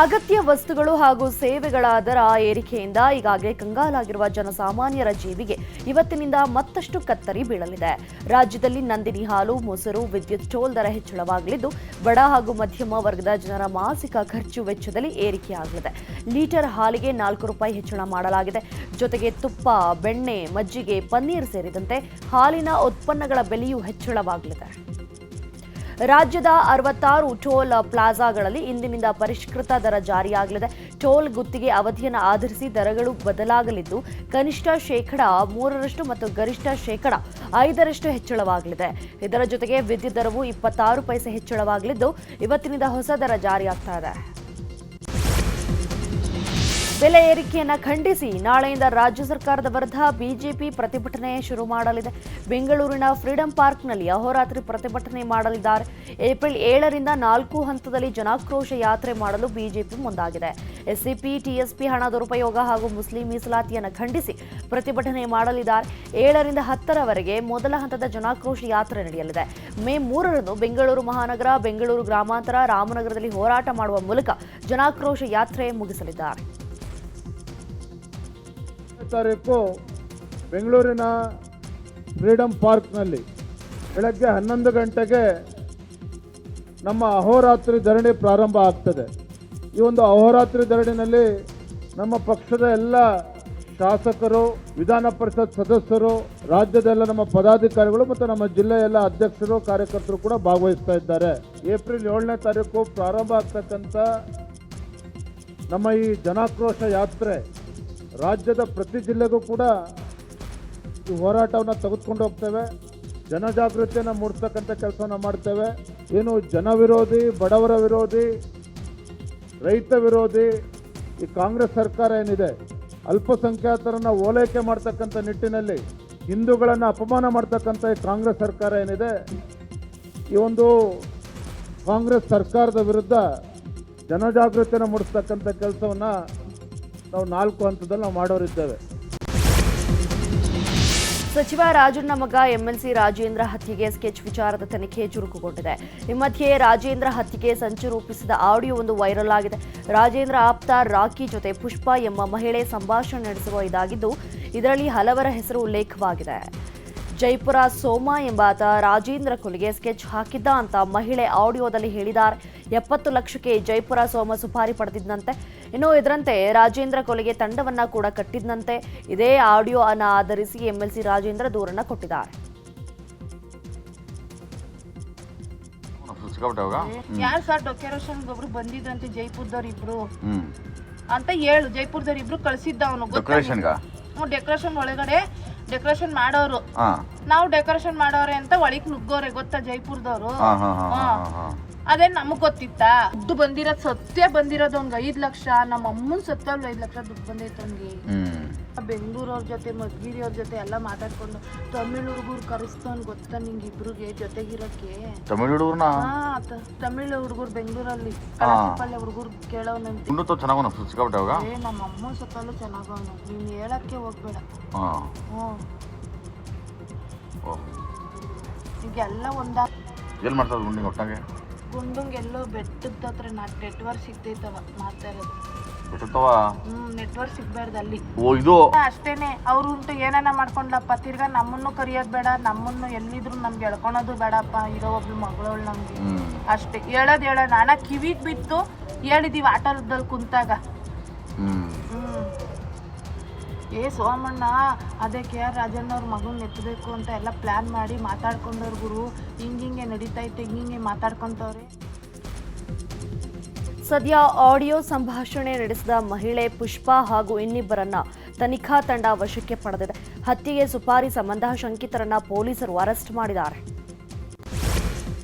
ಅಗತ್ಯ ವಸ್ತುಗಳು ಹಾಗೂ ಸೇವೆಗಳ ದರ ಏರಿಕೆಯಿಂದ ಈಗಾಗಲೇ ಕಂಗಾಲಾಗಿರುವ ಜನಸಾಮಾನ್ಯರ ಜೀವಿಗೆ ಇವತ್ತಿನಿಂದ ಮತ್ತಷ್ಟು ಕತ್ತರಿ ಬೀಳಲಿದೆ. ರಾಜ್ಯದಲ್ಲಿ ನಂದಿನಿ ಹಾಲು, ಮೊಸರು, ವಿದ್ಯುತ್ ಟೋಲ್ ದರ ಹೆಚ್ಚಳವಾಗಲಿದ್ದು, ಬಡ ಹಾಗೂ ಮಧ್ಯಮ ವರ್ಗದ ಜನರ ಮಾಸಿಕ ಖರ್ಚು ವೆಚ್ಚದಲ್ಲಿ ಏರಿಕೆಯಾಗಲಿದೆ. ಲೀಟರ್ ಹಾಲಿಗೆ ನಾಲ್ಕು ರೂಪಾಯಿ ಹೆಚ್ಚಳ ಮಾಡಲಾಗಿದೆ. ಜೊತೆಗೆ ತುಪ್ಪ, ಬೆಣ್ಣೆ, ಮಜ್ಜಿಗೆ, ಪನ್ನೀರ್ ಸೇರಿದಂತೆ ಹಾಲಿನ ಉತ್ಪನ್ನಗಳ ಬೆಲೆಯೂ ಹೆಚ್ಚಳವಾಗಲಿದೆ. ರಾಜ್ಯದ ಅರವತ್ತಾರು ಟೋಲ್ ಪ್ಲಾಜಾಗಳಲ್ಲಿ ಇಂದಿನಿಂದ ಪರಿಷ್ಕೃತ ದರ ಜಾರಿಯಾಗಲಿದೆ. ಟೋಲ್ ಗುತ್ತಿಗೆ ಅವಧಿಯನ್ನು ಆಧರಿಸಿ ದರಗಳು ಬದಲಾಗಲಿದ್ದು, ಕನಿಷ್ಠ ಶೇಕಡ ಮೂರರಷ್ಟು ಮತ್ತು ಗರಿಷ್ಠ ಶೇಕಡ ಐದರಷ್ಟು ಹೆಚ್ಚಳವಾಗಲಿದೆ. ಇದರ ಜೊತೆಗೆ ವಿದ್ಯುತ್ ದರವು ಇಪ್ಪತ್ತಾರು ಪೈಸೆ ಹೆಚ್ಚಳವಾಗಲಿದ್ದು, ಇವತ್ತಿನಿಂದ ಹೊಸ ದರ ಜಾರಿಯಾಗ್ತಾ ಇದೆ. ಬೆಲೆ ಏರಿಕೆಯನ್ನು ಖಂಡಿಸಿ ನಾಳೆಯಿಂದ ರಾಜ್ಯ ಸರ್ಕಾರದ ವಿರುದ್ಧ ಬಿಜೆಪಿ ಪ್ರತಿಭಟನೆ ಶುರು ಮಾಡಲಿದೆ. ಬೆಂಗಳೂರಿನ ಫ್ರೀಡಂ ಪಾರ್ಕ್ನಲ್ಲಿ ಅಹೋರಾತ್ರಿ ಪ್ರತಿಭಟನೆ ಮಾಡಲಿದ್ದಾರೆ. ಏಪ್ರಿಲ್ ಏಳರಿಂದ ನಾಲ್ಕು ಹಂತದಲ್ಲಿ ಜನಾಕ್ರೋಶ ಯಾತ್ರೆ ಮಾಡಲು ಬಿಜೆಪಿ ಮುಂದಾಗಿದೆ. ಎಸ್ಸಿಪಿ ಟಿಎಸ್ಪಿ ಹಣ ದುರುಪಯೋಗ ಹಾಗೂ ಮುಸ್ಲಿಂ ಮೀಸಲಾತಿಯನ್ನು ಖಂಡಿಸಿ ಪ್ರತಿಭಟನೆ ಮಾಡಲಿದ್ದಾರೆ. ಏಳರಿಂದ ಹತ್ತರವರೆಗೆ ಮೊದಲ ಹಂತದ ಜನಾಕ್ರೋಶ ಯಾತ್ರೆ ನಡೆಯಲಿದೆ. ಮೇ ಮೂರರಂದು ಬೆಂಗಳೂರು ಮಹಾನಗರ, ಬೆಂಗಳೂರು ಗ್ರಾಮಾಂತರ, ರಾಮನಗರದಲ್ಲಿ ಹೋರಾಟ ಮಾಡುವ ಮೂಲಕ ಜನಾಕ್ರೋಶ ಯಾತ್ರೆ ಮುಗಿಸಲಿದ್ದಾರೆ. ತಾರೀಕು ಬೆಂಗಳೂರಿನ ಫ್ರೀಡಂ ಪಾರ್ಕ್ನಲ್ಲಿ ಬೆಳಗ್ಗೆ ಹನ್ನೊಂದು ಗಂಟೆಗೆ ನಮ್ಮ ಅಹೋರಾತ್ರಿ ಧರಣಿ ಪ್ರಾರಂಭ ಆಗ್ತದೆ. ಈ ಒಂದು ಅಹೋರಾತ್ರಿ ಧರಣಿನಲ್ಲಿ ನಮ್ಮ ಪಕ್ಷದ ಎಲ್ಲ ಶಾಸಕರು, ವಿಧಾನ ಪರಿಷತ್ ಸದಸ್ಯರು, ರಾಜ್ಯದ ಎಲ್ಲ ನಮ್ಮ ಪದಾಧಿಕಾರಿಗಳು ಮತ್ತು ನಮ್ಮ ಜಿಲ್ಲೆಯ ಅಧ್ಯಕ್ಷರು, ಕಾರ್ಯಕರ್ತರು ಕೂಡ ಭಾಗವಹಿಸ್ತಾ ಇದ್ದಾರೆ. ಏಪ್ರಿಲ್ ಏಳನೇ ತಾರೀಕು ಪ್ರಾರಂಭ ಆಗ್ತಕ್ಕಂಥ ನಮ್ಮ ಈ ಜನಾಕ್ರೋಶ ಯಾತ್ರೆ ರಾಜ್ಯದ ಪ್ರತಿ ಜಿಲ್ಲೆಗೂ ಕೂಡ ಈ ಹೋರಾಟವನ್ನು ತೆಗೆದುಕೊಂಡು ಹೋಗ್ತೇವೆ. ಜನಜಾಗೃತಿಯನ್ನು ಮೂಡಿಸ್ತಕ್ಕಂಥ ಕೆಲಸವನ್ನು ಮಾಡ್ತೇವೆ. ಏನು ಜನ ವಿರೋಧಿ, ಬಡವರ ವಿರೋಧಿ, ರೈತ ವಿರೋಧಿ, ಈ ಕಾಂಗ್ರೆಸ್ ಸರ್ಕಾರ ಏನಿದೆ, ಅಲ್ಪಸಂಖ್ಯಾತರನ್ನು ಓಲೈಕೆ ಮಾಡ್ತಕ್ಕಂಥ ನಿಟ್ಟಿನಲ್ಲಿ ಹಿಂದೂಗಳನ್ನು ಅಪಮಾನ ಮಾಡ್ತಕ್ಕಂಥ ಈ ಕಾಂಗ್ರೆಸ್ ಸರ್ಕಾರ ಏನಿದೆ, ಈ ಒಂದು ಕಾಂಗ್ರೆಸ್ ಸರ್ಕಾರದ ವಿರುದ್ಧ ಜನಜಾಗೃತಿಯನ್ನು ಮೂಡಿಸ್ತಕ್ಕಂಥ ಕೆಲಸವನ್ನು ನಾವು ನಾಲ್ಕು ಹಂತದಲ್ಲಿ ನಾವು ಮಾಡೋರಿದ್ದೇವೆ ಸಚಿವ ರಾಜಣ್ಣ ಮಗ ಎಂಎಲ್ಸಿ ರಾಜೇಂದ್ರ ಹತ್ಯೆಗೆ ಸ್ಕೆಚ್ ವಿಚಾರದ ತನಿಖೆ ಚುರುಕುಗೊಂಡಿದೆ. ಈ ಮಧ್ಯೆ ರಾಜೇಂದ್ರ ಹತ್ಯೆಗೆ ಸಂಚು ರೂಪಿಸಿದ ಆಡಿಯೋ ಒಂದು ವೈರಲ್ ಆಗಿದೆ. ರಾಜೇಂದ್ರ ಆಪ್ತ ರಾಕಿ ಜೊತೆ ಪುಷ್ಪ ಎಂಬ ಮಹಿಳೆ ಸಂಭಾಷಣೆ ನಡೆಸುವ ಇದಾಗಿದ್ದು, ಇದರಲ್ಲಿ ಹಲವರ ಹೆಸರು ಉಲ್ಲೇಖವಾಗಿದೆ. ಜೈಪುರ ಸೋಮ ಎಂಬಾತ ರಾಜೇಂದ್ರ ಕೊಲೆಗೆ ಸ್ಕೆಚ್ ಹಾಕಿದ್ದ ಅಂತ ಮಹಿಳೆ ಆಡಿಯೋದಲ್ಲಿ ಹೇಳಿದ್ದಾರೆ. ಎಪ್ಪತ್ತು ಲಕ್ಷಕ್ಕೆ ಜೈಪುರ ಸೋಮ ಸುಪಾರಿ ಪಡೆದಿದ್ದಂತೆ ಇನ್ನು ಇದರಂತೆ ರಾಜೇಂದ್ರ ಕೊಲೆಗೆ ತಂಡವನ್ನ ಕೂಡ ಕಟ್ಟಿದ್ದಂತೆ ಇದೇ ಆಡಿಯೋ ಅನ್ನ ಆಧರಿಸಿ ಎಂಎಲ್ಸಿ ರಾಜೇಂದ್ರ ದೂರನ್ನ ಕೊಟ್ಟಿದ್ದಾರೆ. ಯಾರು ಸರ್ ಡೆಕೋರೇಷನ್ ಒಬ್ರು ಬಂದಿದ್ರಂತೆ ಜೈಪುರದವ್ರ ಇಬ್ರು ಅಂತ ಹೇಳು ಜೈಪುರದವ್ರ ಇಬ್ರು ಕಳ್ಸಿದ್ದ ಅವನು ಡೆಕೋರೇಷನ್ ಒಳಗಡೆ ಡೆಕೋರೇಷನ್ ಮಾಡೋರು. ಹಾ. ನಾವು ಡೆಕೋರೇಷನ್ ಮಾಡೋರೆ ಅಂತ ಒಳಗ್ ನುಗ್ಗೋರೆ ಗೊತ್ತಾ ಜೈಪುರದವ್ರು? ಹಾ ಹಾ ಹಾ ಹಾ ಹಾ ಅದೇ ನಮಗ್ ಗೊತ್ತಿತ್ತಾ? ದುಡ್ಡು ಬಂದಿರೋ ಸತ್ಯ ಬಂದಿರೋದು ಒಂದ್ ಐದ್ ಲಕ್ಷ ನಮ್ಮ ಅಮ್ಮನ್ ಸತ್ತಲ್ಲಿ ಐದ್ ಲಕ್ಷ ದುಡ್ಡು ಬಂದೈತೆ ಅವ್ನಿಗೆ ಬೆಂಗಳೂರವ್ರ ಜೊತೆ ಮಧುಗಿರಿ ಅವ್ರ ಜೊತೆ ಎಲ್ಲ ಮಾತಾಡ್ಕೊಂಡು ತಮಿಳ್ ಹುಡುಗರು ಕರೆಸ್ತವನ್ ಗೊತ್ತಾ ನಿಂಗೆ ಇಬ್ರಿಗೆ ಜೊತೆಗಿರಕ್ಕೆ? ತಮಿಳ್ ಹುಡುಗರ್ನ? ತಮಿಳ್ ಹುಡುಗರು ಬೆಂಗಳೂರಲ್ಲಿ. ಕಳಸಿಪಲ್ಲೆ ಹುಡುಗರು ಕೇಳೋನಂತೆ ಸಿಕ್ಕಾಬಿಟ್ಟೆ ಅವಾಗ? ಏ ನಮ್ಮ ಅಮ್ಮ ಸತ್ತಲ್ಲೂ ಚೆನ್ನಾಗವನು ನೀನ್ ಹೇಳಕ್ಕೆ ಹೋಗ್ಬೇಡ. ಹ್ಞೂ ಈಗೆಲ್ಲ ಒಂದ ಏನ್ ಮಾಡ್ತಾರೆ ಗುಂಡಿ ಒಟ್ಟಾಗೆ ಗುಂಡಂಗೆಲ್ಲೋ ಬೆಟ್ಟದ ಹತ್ರ ನಾ ನೆಟ್ವರ್ಕ್ ಸಿಗ್ತೈತವ ಮಾತಾಡೋದು ಬಿಟ್ಟಿರ್ತವ ಹ್ಮ್ ನೆಟ್ವರ್ಕ್ ಸಿಗ್ಬಾರ್ದು ಅಲ್ಲಿ. ಓ ಇದು? ಅಷ್ಟೇನೆ. ಅವ್ರು ಉಂಟು ಏನಾನ ಮಾಡ್ಕೊಂಡ್ಲಪ್ಪ ತಿರ್ಗಾ ನಮ್ಮನ್ನು ಕರಿಯೋದ್ ಬೇಡ ನಮ್ಮನ್ನು ಎಲ್ಲಿದ್ರು ನಮ್ಗೆ ಎಳ್ಕೊಳೋದು ಬೇಡಪ್ಪ ಇರೋ ಒಬ್ಳು ಮಗಳವಳು ನಮ್ಗೆ. ಅಷ್ಟೇ. ಹೇಳೋದ್ ಹೇಳೋಣ ಅಣ್ಣ ಕಿವಿಗ್ ಬಿತ್ತು ಹೇಳಿದೀವಿ ಆಟೋದಲ್ಲಿ ಕುಂತಾಗ. ಏ ಸೋಮಣ್ಣ, ಅದೇ ಕೆ ಆರ್ ರಾಜಣ್ಣ ಅವ್ರ ಮಗನ್ ಎತ್ತಬೇಕು ಅಂತ ಎಲ್ಲ ಪ್ಲಾನ್ ಮಾಡಿ ಮಾತಾಡ್ಕೊಂಡವ್ರ ಗುರು. ಹಿಂಗಿಂಗೆ ನಡೀತೈತೆ ಹಿಂಗೆ ಮಾತಾಡ್ಕೊಂತವ್ರೆ. ಸದ್ಯ ಆಡಿಯೋ ಸಂಭಾಷಣೆ ನಡೆಸಿದ ಮಹಿಳೆ ಪುಷ್ಪಾ ಹಾಗೂ ಇನ್ನಿಬ್ಬರನ್ನ ತನಿಖಾ ತಂಡ ವಶಕ್ಕೆ ಪಡೆದಿದೆ. ಹತ್ಯೆಗೆ ಸುಪಾರಿ ಸಂಬಂಧ ಶಂಕಿತರನ್ನ ಪೊಲೀಸರು ಅರೆಸ್ಟ್ ಮಾಡಿದ್ದಾರೆ.